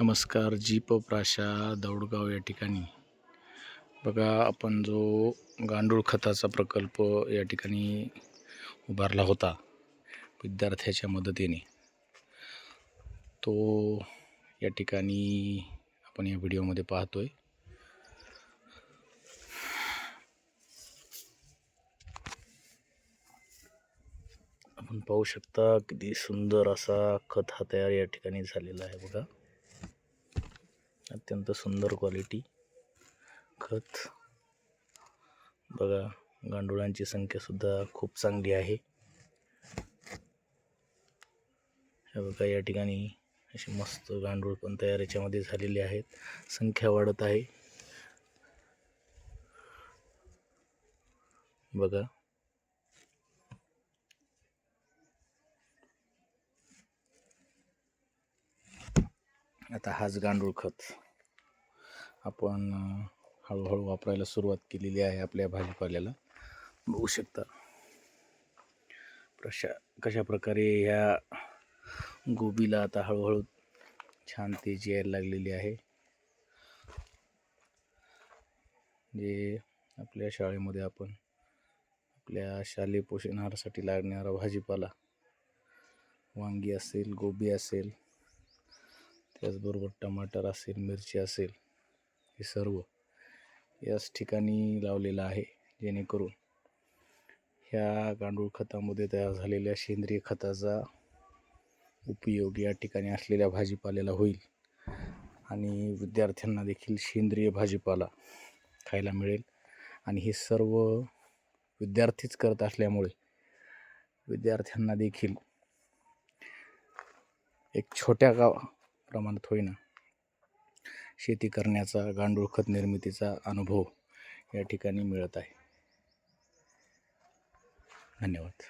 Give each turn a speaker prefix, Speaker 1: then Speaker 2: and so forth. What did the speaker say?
Speaker 1: नमस्कार जीप प्राशा दौडगाव या ठिकाणी. बघा आपण जो गांडूळ खताचा प्रकल्प या ठिकाणी उभारला होता विद्यार्थ्याच्या मदतीने. तो या ठिकाणी आपण या व्हिडिओमध्ये पाहतोय. आपण पाहू शकता किती सुंदर असा खत हा तयार या ठिकाणी झालेला आहे बघा. अत्यंत सुंदर क्वालिटी खत. बघा गांडुळांची संख्यासुद्धा खूप चांगली आहे. हे बघा या ठिकाणी असे मस्त गांडूळ पण तयार याच्यामध्ये झालेले आहेत. संख्या वाढत आहे. बघा. आता हाच गांडूळ खत. आपण हळूहळू वापरायला सुरुवात केलेली आहे आपल्या भाजीपाल्याला. बघू शकता. प्रशा कशा प्रकारे ह्या गोबीला आता हळूहळू छान तेजी यायला लागलेली आहे. जे आपल्या शाळेमध्ये आपण आपल्या शालेय पोषणाहारासाठी लागणारा भाजीपाला वांगी असेल गोबी असेल त्याचबरोबर टमाटर असेल मिरची असेल हे सर्व याच ठिकाणी लावलेलं आहे जेणेकरून ह्या गांडूळ खतामध्ये तयार झालेल्या सेंद्रिय खताचा उपयोग या ठिकाणी असलेल्या भाजीपाल्याला होईल. आणि विद्यार्थ्यांना देखील सेंद्रिय भाजीपाला खायला मिळेल. आणि हे सर्व विद्यार्थीच करत असल्यामुळे विद्यार्थ्यांना देखील एक छोट्या गाव प्रमाणात होईना. शेती करण्याचा गांडूळ खत निर्मितीचा अनुभव या ठिकाणी मिळत आहे. धन्यवाद.